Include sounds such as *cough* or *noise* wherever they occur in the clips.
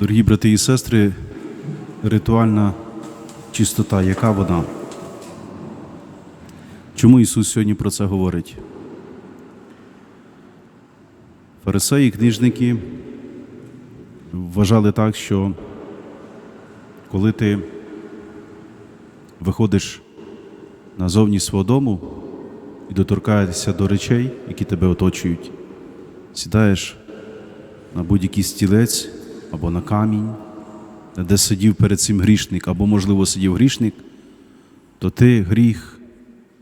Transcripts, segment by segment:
Дорогі брати і сестри, ритуальна чистота, яка вона? Чому Ісус сьогодні про це говорить? Фарисеї, книжники вважали так, що коли ти виходиш назовні свого дому і доторкаєшся до речей, які тебе оточують, сідаєш на будь-який стілець або на камінь, де сидів перед цим грішник, або, можливо, сидів грішник, то ти гріх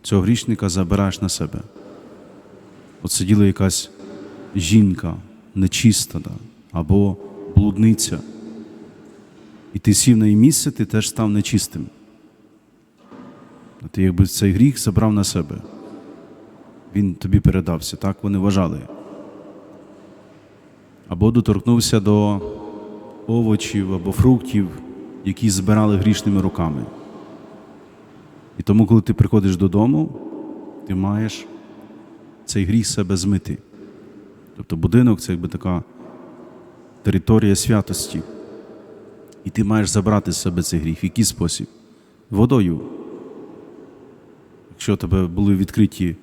цього грішника забираєш на себе. От сиділа якась жінка нечиста да, або блудниця, і ти сів на її місце, ти теж став нечистим. Ти якби цей гріх забрав на себе. Він тобі передався, так вони вважали. Або доторкнувся до овочів або фруктів, які збирали грішними руками. І тому, коли ти приходиш додому, ти маєш цей гріх себе змити. Тобто будинок це якби така територія святості. І ти маєш забрати з себе цей гріх. В який спосіб? Водою. Якщо у тебе були відкриті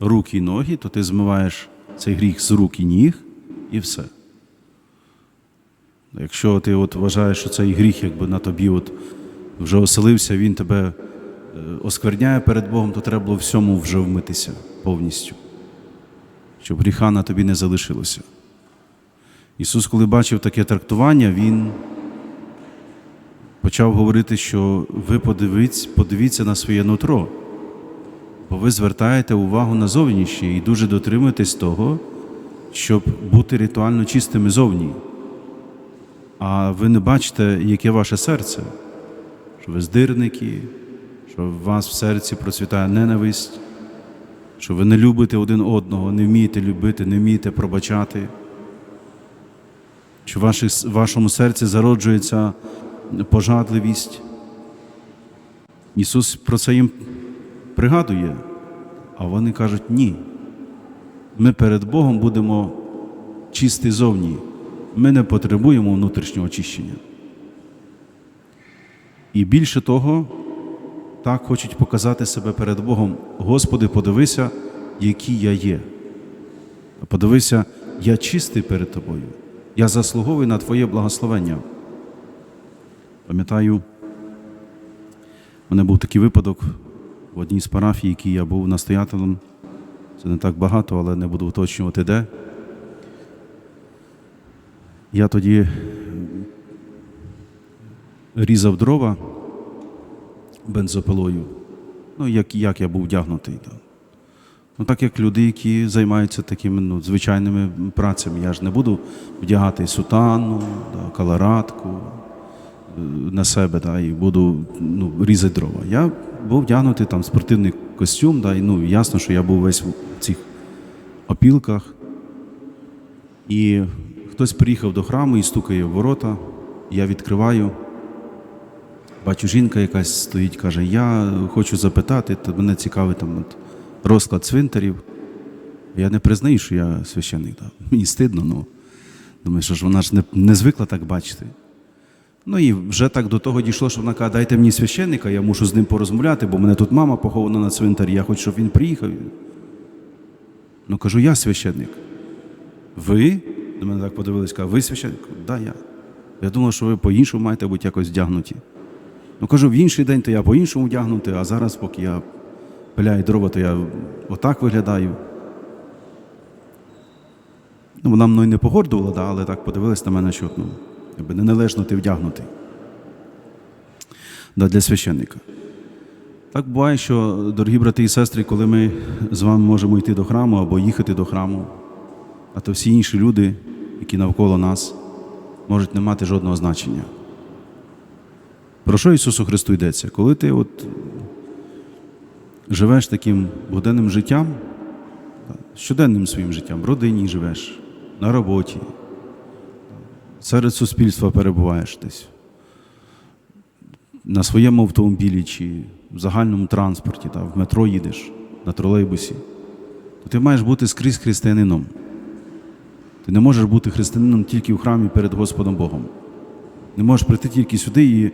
руки і ноги, то ти змиваєш цей гріх з рук і ніг і все. Якщо ти от вважаєш, що цей гріх якби на тобі от вже оселився, він тебе е, оскверняє перед Богом, то треба було всьому вже вмитися повністю, щоб гріха на тобі не залишилося. Ісус, коли бачив таке трактування, Він почав говорити, що ви подивіться, подивіться на своє нутро, бо ви звертаєте увагу на зовнішнє і дуже дотримуєтесь того, щоб бути ритуально чистими зовні. А ви не бачите, яке ваше серце, що ви здирники, що у вас в серці процвітає ненависть, що ви не любите один одного, не вмієте любити, не вмієте пробачати, що в вашому серці зароджується пожадливість. Ісус про це їм пригадує, а вони кажуть ні. Ми перед Богом будемо чисті зовні. Ми не потребуємо внутрішнього очищення. І більше того, так хочуть показати себе перед Богом. Господи, подивися, який я є. Подивися, я чистий перед Тобою. Я заслуговую на Твоє благословення. Пам'ятаю, у мене був такий випадок в одній з парафій, якій я був настоятелем. Це не так багато, але не буду уточнювати де. Я тоді різав дрова бензопилою. Ну, як, як я був вдягнутий. Ну, так як люди, які займаються такими ну, звичайними працями. Я ж не буду вдягати сутану, да, каларатку е, на себе да, і буду ну, різати дрова. Я був вдягнутий там спортивний костюм, да, і ну, ясно, що я був весь в цих опілках. І хтось приїхав до храму і стукає в ворота. Я відкриваю. Бачу, жінка якась стоїть, каже: Я хочу запитати, то мене цікавить там от, розклад цвинтарів. Я не признаю, що я священник. Да. Мені стидно, ну думаю, що ж вона ж не, не звикла так бачити. Ну і вже так до того дійшло, що вона каже, дайте мені священника, я мушу з ним порозмовляти, бо мене тут мама похована на цвинтарі, я хочу, щоб він приїхав. Ну кажу, я священник. Ви? До мене так подивились, кажуть, ви священник? Да, я. Я думав, що ви по-іншому маєте бути якось вдягнуті. Ну кажу, в інший день то я по-іншому вдягнутий, а зараз, поки я пиляю дрова, то я отак виглядаю. Ну, вона мною не погордувала, да, але так подивилась на мене, що ну, якби неналежно ти вдягнутий. Да, для священника. Так буває, що, дорогі брати і сестри, коли ми з вами можемо йти до храму або їхати до храму, а то всі інші люди, які навколо нас, можуть не мати жодного значення. Про що Ісусу Христу йдеться? Коли ти от живеш таким буденним життям, щоденним своїм життям, в родині живеш, на роботі, серед суспільства перебуваєш десь, на своєму автомобілі чи в загальному транспорті, та, в метро їдеш, на тролейбусі, то ти маєш бути скрізь християнином. Ти не можеш бути християнином тільки в храмі перед Господом Богом. Не можеш прийти тільки сюди і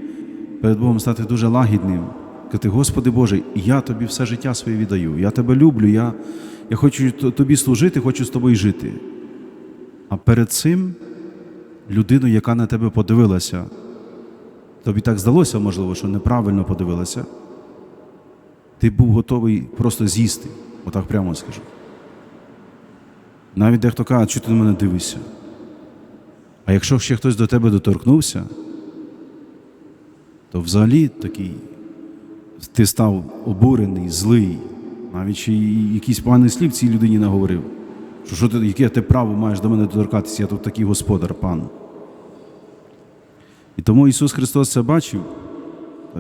перед Богом стати дуже лагідним. Казати, Господи Боже, я тобі все життя своє віддаю. Я тебе люблю, я, я хочу тобі служити, хочу з тобою жити. А перед цим людину, яка на тебе подивилася, тобі так здалося, можливо, що неправильно подивилася, ти був готовий просто з'їсти, отак прямо скажу. Навіть дехто каже, що ти на мене дивишся. А якщо ще хтось до тебе доторкнувся, то взагалі такий ти став обурений, злий, навіть ще якийсь поганий слів цій людині наговорив. Що, що ти, яке ти право маєш до мене доторкатися, я тут такий господар, пан. І тому Ісус Христос це бачив.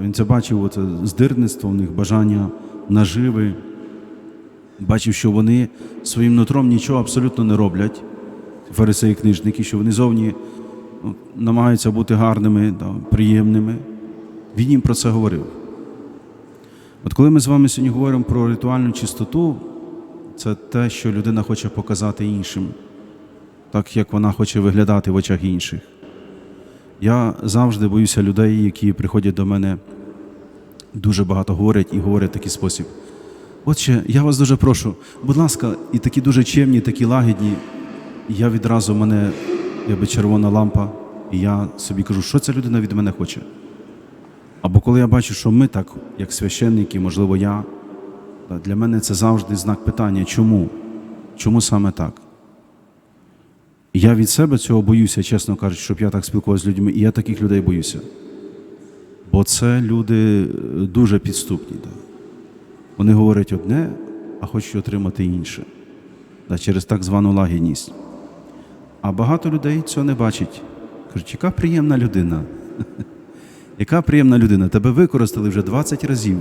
Він це бачив оце здирництво в них, бажання наживи, бачив, що вони своїм нутром нічого абсолютно не роблять, фарисеї книжники, що вони зовні ну, намагаються бути гарними, приємними. Він їм про це говорив. От коли ми з вами сьогодні говоримо про ритуальну чистоту, це те, що людина хоче показати іншим, так як вона хоче виглядати в очах інших. Я завжди боюся людей, які приходять до мене, дуже багато говорять і говорять в такий спосіб. Отче, я вас дуже прошу, будь ласка, і такі дуже чемні, такі лагідні. Я відразу в мене якби червона лампа, і я собі кажу, що ця людина від мене хоче. Або коли я бачу, що ми так, як священники, можливо, я, для мене це завжди знак питання, чому? Чому саме так? Я від себе цього боюся, чесно кажучи, щоб я так спілкувався з людьми, і я таких людей боюся. Бо це люди е, дуже підступні. Вони говорять одне, а хочуть отримати інше через так звану лагідність. А багато людей цього не бачать. Кажуть, яка приємна людина. *laughs* Яка приємна людина, тебе використали вже 20 разів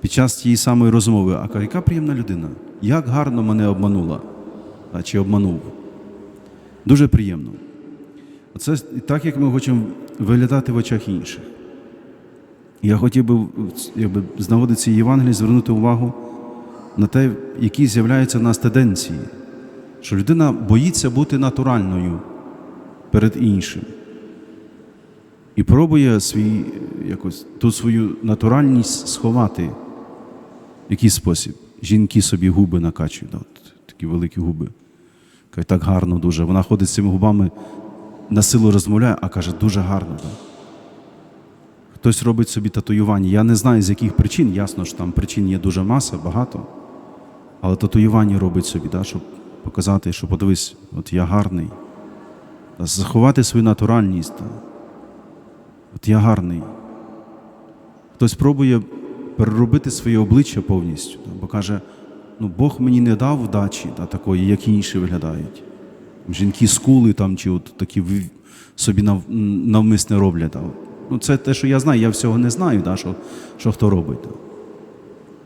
під час тієї самої розмови. А каже, яка приємна людина, як гарно мене обманула а, чи обманув. Дуже приємно. Оце так, як ми хочемо виглядати в очах інших. Я хотів би якби, з нагоди цієї Євангелії звернути увагу на те, які з'являються в нас тенденції, що людина боїться бути натуральною перед іншим і пробує свій, якось, ту свою натуральність сховати в якийсь спосіб. Жінки собі губи накачують, от, такі великі губи. Каже, так гарно дуже. Вона ходить з цими губами, на силу розмовляє, а каже, дуже гарно. Да. Хтось робить собі татуювання. Я не знаю, з яких причин, ясно, що там причин є дуже маса, багато. Але татуювання робить собі, да, щоб показати, що подивись, от я гарний. Заховати свою натуральність. Да. От я гарний. Хтось пробує переробити своє обличчя повністю, да, бо каже, ну Бог мені не дав вдачі да, такої, як інші виглядають. Жінки скули там, чи от такі собі нав, навмисне роблять. Да. Ну, це те, що я знаю, я всього не знаю, да, що, що хто робить.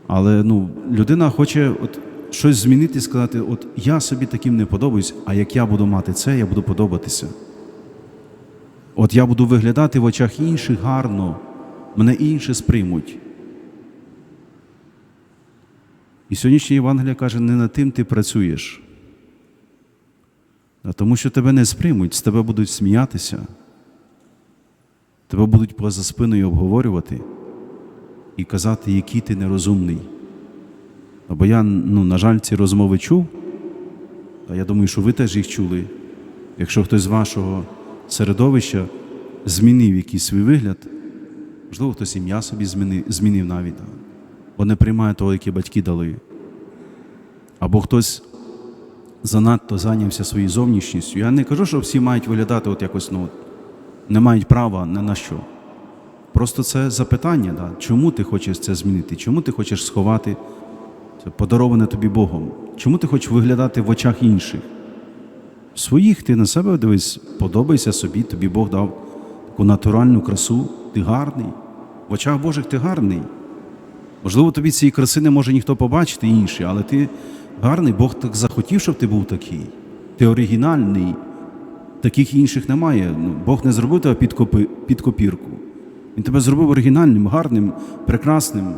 Але ну, людина хоче от, щось змінити і сказати, от я собі таким не подобаюсь, а як я буду мати це, я буду подобатися. От я буду виглядати в очах інших гарно, мене інші сприймуть. І сьогоднішня Євангелія каже, не над тим ти працюєш, тому що тебе не сприймуть, з тебе будуть сміятися, тебе будуть поза спиною обговорювати і казати, який ти нерозумний. Бо я, ну, на жаль, ці розмови чув, а я думаю, що ви теж їх чули. Якщо хтось з вашого середовища змінив якийсь свій вигляд, можливо, хтось ім'я собі змінив, змінив навіть, бо не приймає того, яке батьки дали. Або хтось занадто зайнявся своєю зовнішністю. Я не кажу, що всі мають виглядати от якось, ну, не мають права не на що. Просто це запитання, да, чому ти хочеш це змінити, чому ти хочеш сховати це подароване тобі Богом, чому ти хочеш виглядати в очах інших. Своїх ти на себе дивись, подобайся собі, тобі Бог дав таку натуральну красу, ти гарний. В очах Божих ти гарний. Можливо, тобі цієї краси не може ніхто побачити інший, але ти гарний, Бог так захотів, щоб ти був такий. Ти оригінальний. Таких інших немає. Ну, Бог не зробив тебе під, копи, під копірку. Він тебе зробив оригінальним, гарним, прекрасним.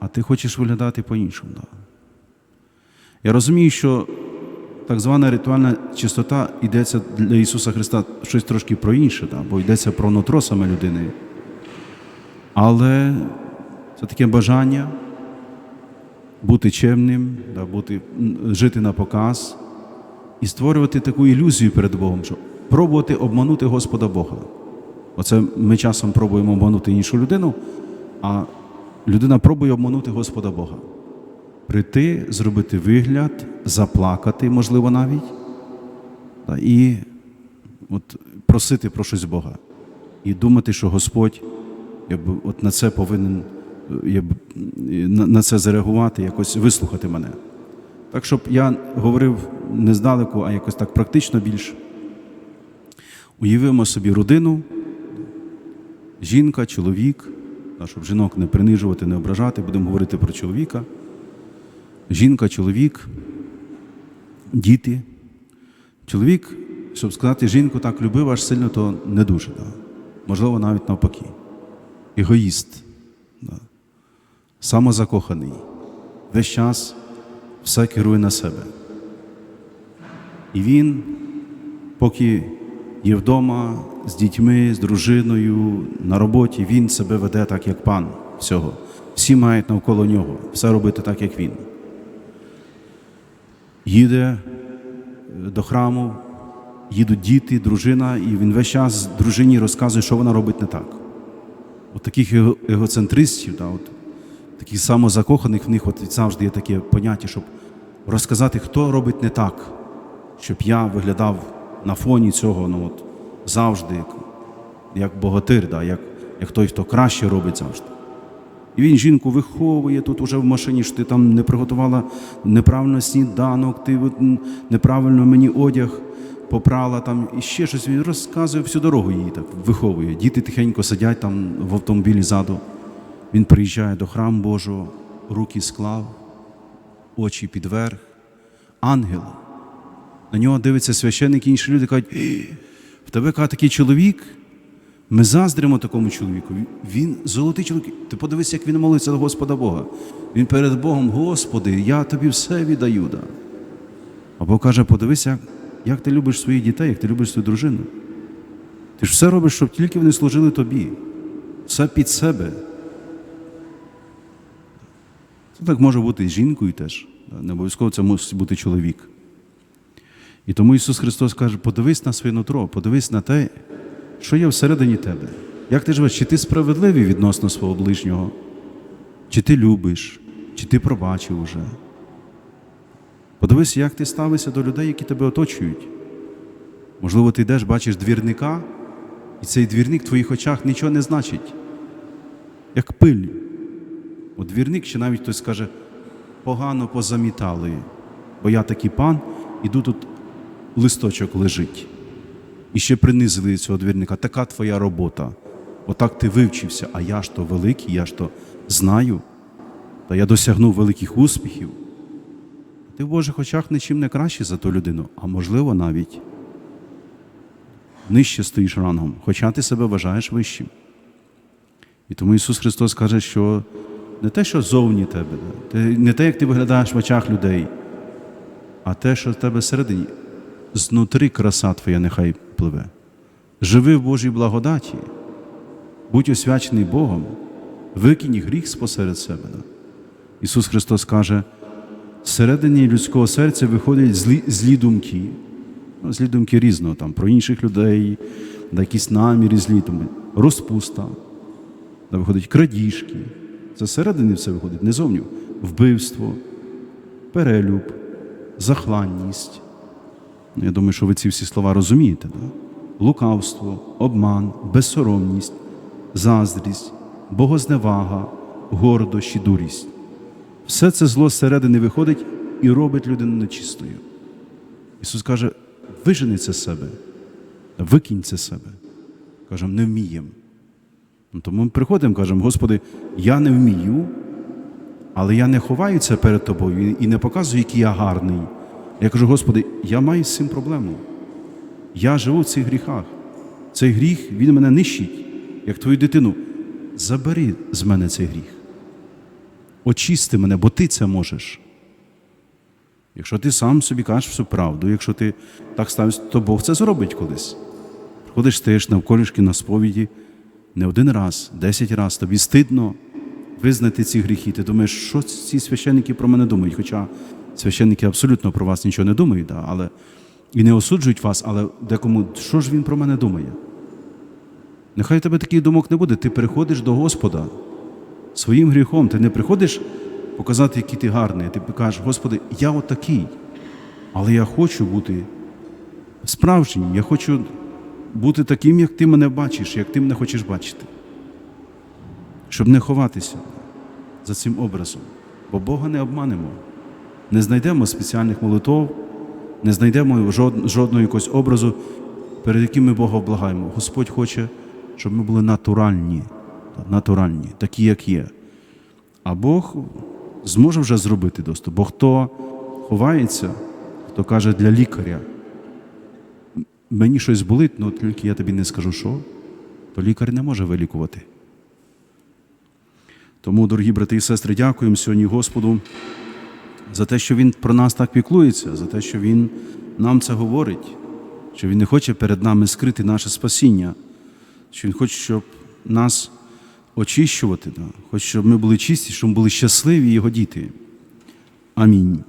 А ти хочеш виглядати по-іншому. Да. Я розумію, що так звана ритуальна чистота йдеться для Ісуса Христа щось трошки про інше, да, бо йдеться про нутро саме людини. Але це таке бажання бути чемним, да, бути, жити на показ і створювати таку ілюзію перед Богом, що пробувати обманути Господа Бога. Оце ми часом пробуємо обманути іншу людину, а людина пробує обманути Господа Бога. Прийти, зробити вигляд, заплакати, можливо, навіть, і от, просити про щось Бога. І думати, що Господь якби, от на це повинен якби, на це зареагувати, якось вислухати мене. Так, щоб я говорив не здалеку, а якось так практично більш. Уявимо собі родину, жінка, чоловік, щоб жінок не принижувати, не ображати, будемо говорити про чоловіка. Жінка, чоловік, діти. Чоловік, щоб сказати, жінку так любив, аж сильно, то не дуже. Да. Можливо, навіть навпаки. Егоїст, да. самозакоханий. Весь час все керує на себе. І він, поки є вдома з дітьми, з дружиною, на роботі, він себе веде так, як пан всього. Всі мають навколо нього все робити так, як він. Їде е, до храму, їдуть діти, дружина, і він весь час дружині розказує, що вона робить не так. От таких егоцентристів, да, от, таких самозакоханих в них от завжди є таке поняття, щоб розказати, хто робить не так, щоб я виглядав на фоні цього ну, от, завжди, як, як богатир, да, як, як той, хто краще робить завжди. І він жінку виховує тут уже в машині, що ти там не приготувала неправильно сніданок, ти неправильно мені одяг попрала там і ще щось. Він розказує всю дорогу її так виховує. Діти тихенько сидять там в автомобілі ззаду. Він приїжджає до храму Божого, руки склав, очі підверх. Ангел. На нього дивиться священник і інші люди кажуть, «Е, в тебе каже, такий чоловік. Ми заздримо такому чоловіку. Він золотий чоловік. Ти подивись, як він молиться до Господа Бога. Він перед Богом, Господи, я тобі все віддаю. Да. А Бог каже, подивись, як, ти любиш своїх дітей, як ти любиш свою дружину. Ти ж все робиш, щоб тільки вони служили тобі. Все під себе. Це так може бути з жінкою теж. Не обов'язково це може бути чоловік. І тому Ісус Христос каже, подивись на своє нутро, подивись на те, що є всередині тебе. Як ти живеш? Чи ти справедливий відносно свого ближнього? Чи ти любиш, чи ти пробачив уже? Подивись, як ти ставишся до людей, які тебе оточують. Можливо, ти йдеш, бачиш двірника, і цей двірник в твоїх очах нічого не значить, як пиль. От двірник, чи навіть хтось скаже, погано позамітали, бо я такий пан, іду тут листочок лежить. І ще принизили цього двірника. Така твоя робота. Отак ти вивчився, а я ж то великий, я ж то знаю, та я досягнув великих успіхів. Ти в Божих очах нічим не кращий за ту людину, а можливо навіть нижче стоїш рангом, хоча ти себе вважаєш вищим. І тому Ісус Христос каже, що не те, що зовні тебе, не те, як ти виглядаєш в очах людей, а те, що в тебе всередині, знутри краса твоя нехай пливе. Живи в Божій благодаті, будь освячений Богом, викинь гріх спосеред себе. Ісус Христос каже, всередині людського серця виходять злі, злі думки, ну, злі думки різного, там, про інших людей, да, якісь наміри злі, там, розпуста, да, виходять крадіжки. Це всередині все виходить, не зовні. Вбивство, перелюб, захланність. Ну, Я думаю, що ви ці всі слова розумієте. Да? Лукавство, обман, безсоромність, заздрість, богозневага, гордощ і дурість. Все це зло зсередини виходить і робить людину нечистою. Ісус каже, вижени це себе, викинь це себе. Кажемо, не вміємо. Ну, Тому ми приходимо, кажемо, Господи, я не вмію, але я не ховаю це перед тобою і не показую, який я гарний. Я кажу, Господи, я маю з цим проблему. Я живу в цих гріхах. Цей гріх, він мене нищить, як твою дитину. Забери з мене цей гріх. Очисти мене, бо ти це можеш. Якщо ти сам собі кажеш всю правду, якщо ти так ставишся, то Бог це зробить колись. Приходиш, стаєш навколішки на сповіді не один раз, десять раз, тобі стидно визнати ці гріхи. Ти думаєш, що ці священники про мене думають? Хоча священники абсолютно про вас нічого не думають, да, але, і не осуджують вас, але декому, що ж він про мене думає? Нехай у тебе таких думок не буде. Ти приходиш до Господа своїм гріхом. Ти не приходиш показати, який ти гарний. Ти кажеш, Господи, я отакий, але я хочу бути справжнім. Я хочу бути таким, як ти мене бачиш, як ти мене хочеш бачити. Щоб не ховатися за цим образом. Бо Бога не обманемо. Не знайдемо спеціальних молитов, не знайдемо жодного якогось образу, перед яким ми Бога облагаємо. Господь хоче, щоб ми були натуральні, натуральні, такі, як є. А Бог зможе вже зробити доступ. Бо хто ховається, хто каже для лікаря, мені щось болить, але тільки я тобі не скажу, що, то лікар не може вилікувати. Тому, дорогі брати і сестри, дякуємо сьогодні Господу за те, що Він про нас так піклується, за те, що Він нам це говорить, що Він не хоче перед нами скрити наше спасіння, що Він хоче, щоб нас очищувати, да? хоче, щоб ми були чисті, щоб ми були щасливі Його діти. Амінь.